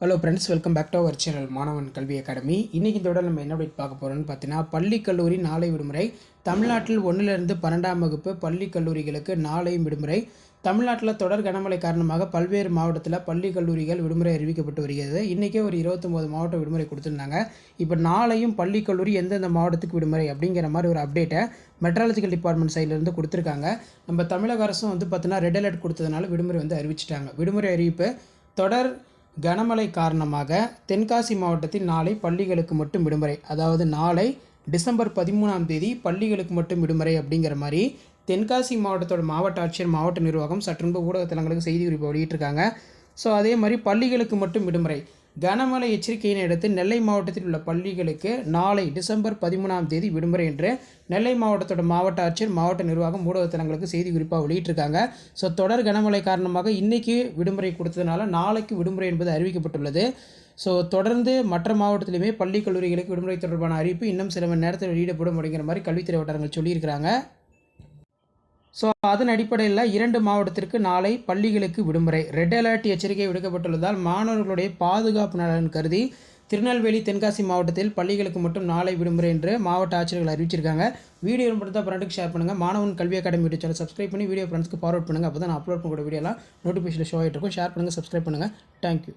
Hello friends welcome back to our channel Maanavan Kalvi academy இன்றைக்கி இந்த நம்ம என்ன update பார்க்க போகிறோம்னு பார்த்தீங்கன்னா பள்ளி கல்லூரி நாளை விடுமுறை தமிழ்நாட்டில் ஒன்றிலிருந்து பன்னெண்டாம் வகுப்பு பள்ளி கல்லூரிகளுக்கு நாளையும் விடுமுறை. தமிழ்நாட்டில் தொடர் கனமழை காரணமாக பல்வேறு மாவட்டத்தில் பள்ளி கல்லூரிகள் விடுமுறை அறிவிக்கப்பட்டு வருகிறது. இன்றைக்கே ஒரு இருபத்தொம்போது மாவட்டம் விடுமுறை கொடுத்துருந்தாங்க. இப்போ நாளையும் பள்ளி கல்லூரி எந்தெந்த மாவட்டத்துக்கு விடுமுறை அப்படிங்கிற மாதிரி ஒரு அப்டேட்டை மெட்ராலஜிக்கல் டிபார்ட்மெண்ட் சைட்லேருந்து கொடுத்துருக்காங்க. நம்ம தமிழக அரசும் வந்து பார்த்தீங்கன்னா ரெட் அலர்ட் கொடுத்ததுனால விடுமுறை வந்து அறிவிச்சிட்டாங்க. விடுமுறை அறிவிப்பு தொடர் கனமழை காரணமாக தென்காசி மாவட்டத்தில் நாளை பள்ளிகளுக்கு மட்டும் விடுமுறை. அதாவது நாளை டிசம்பர் பதிமூணாம் தேதி பள்ளிகளுக்கு மட்டும் விடுமுறை அப்படிங்கிற மாதிரி தென்காசி மாவட்டத்தோட மாவட்ட ஆட்சியர் மாவட்ட நிர்வாகம் சற்றுன்பு ஊடகத்தலங்களுக்கு செய்தி குறிப்பு வெளியிட்டிருக்காங்க. ஸோ அதே மாதிரி பள்ளிகளுக்கு மட்டும் விடுமுறை. கனமழை எச்சரிக்கையினை அடுத்து நெல்லை மாவட்டத்தில் உள்ள பள்ளிகளுக்கு நாளை டிசம்பர் பதிமூணாம் தேதி விடுமுறை என்று நெல்லை மாவட்டத்தோட மாவட்ட ஆட்சியர் மாவட்ட நிர்வாகம் ஊடகத்தலங்களுக்கு செய்தி குறிப்பாக வெளியிட்டிருக்காங்க. ஸோ தொடர் கனமழை காரணமாக இன்றைக்கி விடுமுறை கொடுத்ததுனால நாளைக்கு விடுமுறை என்பது அறிவிக்கப்பட்டுள்ளது. ஸோ தொடர்ந்து மற்ற மாவட்டத்திலுமே பள்ளி கல்லூரிகளுக்கு விடுமுறை தொடர்பான அறிவிப்பு இன்னும் சில மணி நேரத்தில் வெளியிடப்படும் அப்படிங்கிற மாதிரி கல்வித்துறை வட்டாரங்கள் சொல்லியிருக்கிறாங்க. ஸோ அதன் அடிப்படையில் இரண்டு மாவட்டத்திற்கு நாளை பள்ளிகளுக்கு விடுமுறை. ரெட் அலர்ட் எச்சரிக்கை விடுக்கப்பட்டுள்ளதால் மாணவர்களுடைய பாதுகாப்பு நலன் கருதி திருநெல்வேலி தென்காசி மாவட்டத்தில் பள்ளிகளுக்கு மட்டும் நாளை விடுமுறை என்று மாவட்ட ஆட்சியர்கள் அறிவிச்சிருக்காங்க. வீடியோ மட்டும் தான் ஃப்ரெண்டுக்கு ஷேர் பண்ணுங்கள் Maanavan Kalvi academy YouTube channel subscribe பண்ணி வீடியோ ஃப்ரெண்ட்ஸ்க்கு ஃபார்வர்ட் பண்ணுங்கள் அப்போ தான் நான் அப்லோட் பண்ணக்கூடிய வீடியோலாம் நோட்டிஃபிகேஷன் ஷோ ஆகிட்டு இருக்கும். ஷேர் பண்ணுங்கள் சப்ஸ்கிரைப் பண்ணுங்கள் தேங்க்யூ